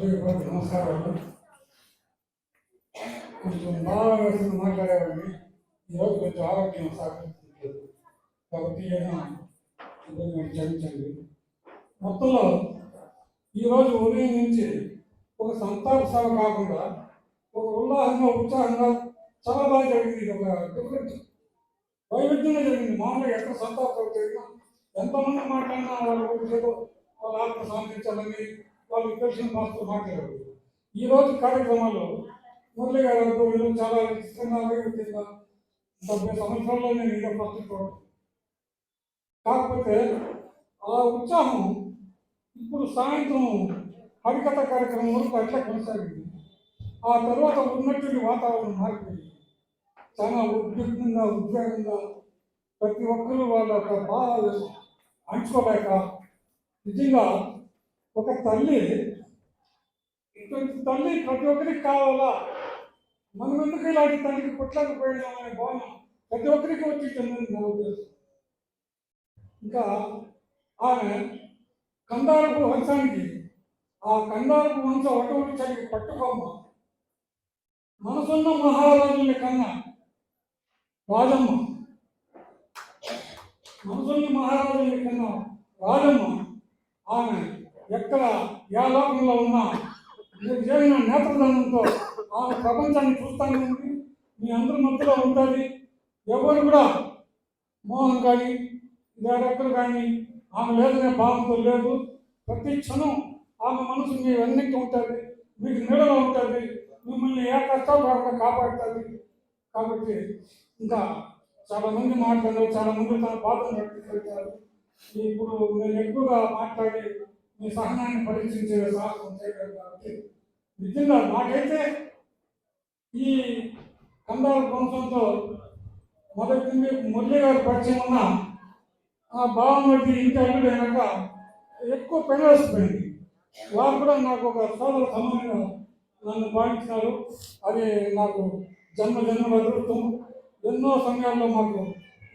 సభ్యులకు నమస్కారాలు కొంచెం బాగా వేసుకుని మాట్లాడేవాడిని ఈరోజు కొంచెం ఆరోగ్యం సహకరిస్తుంది కాబట్టి ఇబ్బంది క్షమించండి మొత్తంలో ఈరోజు ఉదయం నుంచి ఒక సంతాప సభ కాకుండా ఒక ఉల్లాసంగా ఉత్సాహంగా చాలా బాగా జరిగింది. ఇది ఒక డిఫరెంట్ వైవిధ్యంగా జరిగింది. మామూలుగా ఎక్కడ సంతాప సభ జరిగినా ఎంతమంది మాట్లాడినా వాళ్ళ గురించి వాళ్ళ ఆత్మ సాధించాలని వాళ్ళు తెలిసిన భాషతో మాట్లాడారు. ఈ రోజు కార్యక్రమాలు మురళి గారు వీళ్ళు చాలా ఇష్టంగా వైవిధ్యంగా డెబ్బై సంవత్సరాల్లో నేను ఇదే ఫస్ట్ కాకపోతే ఆ ఉత్సాహం ఇప్పుడు సాయంత్రం హరికథ కార్యక్రమం వరకు అట్లా కొనసాగింది. ఆ తర్వాత ఉన్నటువంటి వాతావరణం మారిపోయింది. చాలా ఉద్విగ్నంగా ఉద్వేగంగా ప్రతి ఒక్కరూ వాళ్ళ యొక్క బాధ అంచుకోలేక నిజంగా ఒక తల్లి. ఇటువంటి తల్లి ప్రతి ఒక్కరికి కావాలా? మనం ఎందుకు ఇలాంటి తల్లికి పుట్టలేకపోయినాం అనే భావన ప్రతి ఒక్కరికి వచ్చిందని నా ఉద్దేశం ఇంకా ఆమె కందారపు వంశానికి ఆ కందారపు వంశం ఒటవృక్షానికి పట్టుకోమ్మ. మనసున్న మహారాజుని కన్నా రాజమ్మ. మనసున్న మహారాజుని కన్నా రాజమ్మ ఆమె ఎక్కడ ఏ లోకంలో ఉన్నా మీరు చేసిన నేత్రదానంతో ఆమె ప్రపంచాన్ని చూస్తానే మీ అందరి మధ్యలో ఉంటుంది. ఎవరు కూడా మోహన్ కానీ వేరొక్కరు కానీ ఆమె లేదనే భావంతో లేదు. ప్రతి క్షణం ఆమె మనసు మీ వెన్నెక్కి ఉంటుంది. మీకు నీడలో ఉంటుంది. మిమ్మల్ని ఏ కష్టాలు రాకుండా కాపాడుతుంది. కాబట్టి ఇంకా చాలామంది మాట్లాడారు చాలా మంది తన బాధను ప్రకటించారు ఇప్పుడు నేను ఎక్కువగా మాట్లాడి మీ సహనాన్ని పరీక్షించే సాహసం చేయగలరు కాబట్టి నిజంగా నాకైతే ఈ కందాల వంశంతో మొదటి మురళి గారు పరిచయం ఉన్న ఆ బావమతి ఇంటి అల్లుడు అయినాక ఎక్కువ పెనవేసిపోయింది వారు కూడా నాకు ఒక సోదర సమానంగా నన్ను భావించినారు. అది నాకు జన్మ జన్మ ఎదురుతూ ఎన్నో సమయాల్లో మాకు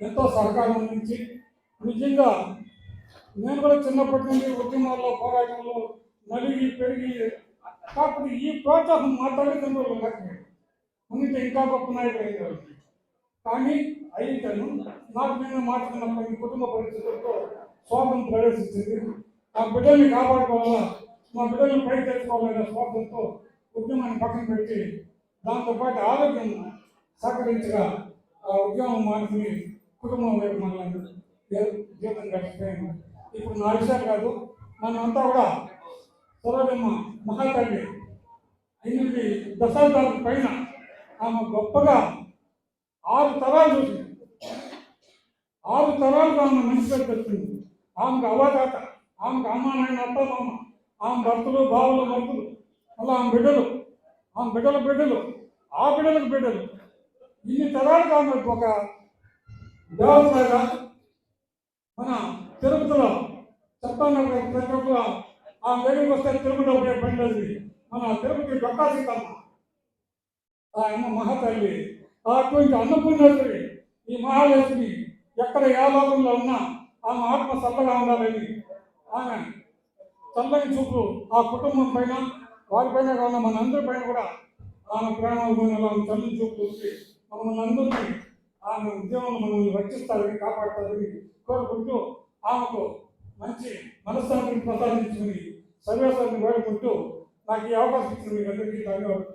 ఎంతో సహకారం అందించి నిజంగా నేను కూడా చిన్నప్పటి నుండి ఉద్యమాల్లో పోరాటంలో నలిగి పెరిగి కాకపోతే ఈ ప్రోత్సాహం మా తల్లిదండ్రులు లేకపోయింది అందుకే ఇంకా గొప్ప నాయకులు అయ్యారు. కానీ అయితేను నాకు నేను మాట్లాడినప్పుడు ఈ కుటుంబ పరిస్థితులతో స్వార్థం ప్రవేశించింది. ఆ బిడ్డల్ని కాపాడుకోవాలా? మా బిడ్డల్ని పై తెచ్చుకోవాలనే స్వార్థంతో ఉద్యమాన్ని పక్కన పెట్టి దాంతోపాటు ఆరోగ్యం సహకరించగా ఆ ఉద్యమం మానుకుని కుటుంబం వైపు మనల్ని జీవితం గడిచిపోయింది. ఇప్పుడు నా విషయం కాదు మనమంతా కూడా సర్వబ్రహ్మ మహాకవి ఎనిమిది దశాబ్దాల పైన ఆమె గొప్పగా ఆరు తరాలు చూసింది. ఆరు తరాలు ఆమె మంచి పేరు తెచ్చింది. ఆమెకు అవదాత ఆమెకు అమ్మ నాయన అత్త మామ ఆమె భర్తలు బావులు భర్తలు మళ్ళీ ఆమె బిడ్డలు ఆమె బిడ్డల బిడ్డలు ఆ బిడ్డలకు బిడ్డలు. ఇన్ని తరాలకు ఆమె ఒక దేవతగా మన తిరుపతిలో చెప్తాను ప్రతి ఆ వేడికి వస్తే తిరుపతి ఒకటే పండుగ మన తిరుపతి డొక్కా సీతమ్మ ఆ అమ్మ మహాతల్లి ఆ అటువంటి అన్నపూర్ణేశ్వరి ఈ మహాలక్ష్మి ఎక్కడ ఏ లోకంలో ఉన్నా ఆమె ఆత్మ చల్లగా ఉండాలని ఆమె చల్లని చూపు ఆ కుటుంబం పైన వారిపైన కాకుండా మన అందరి పైన కూడా ఆమె ప్రేమ చల్లని చూపు చూసి మమ్మల్ని అందరినీ ఆమె ఉద్యమం మనల్ని రక్షిస్తారని కాపాడతారని కోరుకుంటూ ఆమెకు మంచి మనశ్శాంతిని ప్రసాదించుకుని సర్వేశ్వరిని వేడుకుంటూ నాకు ఈ అవకాశం ఇచ్చిన మీకు అందరికీ ధన్యవాదాలు.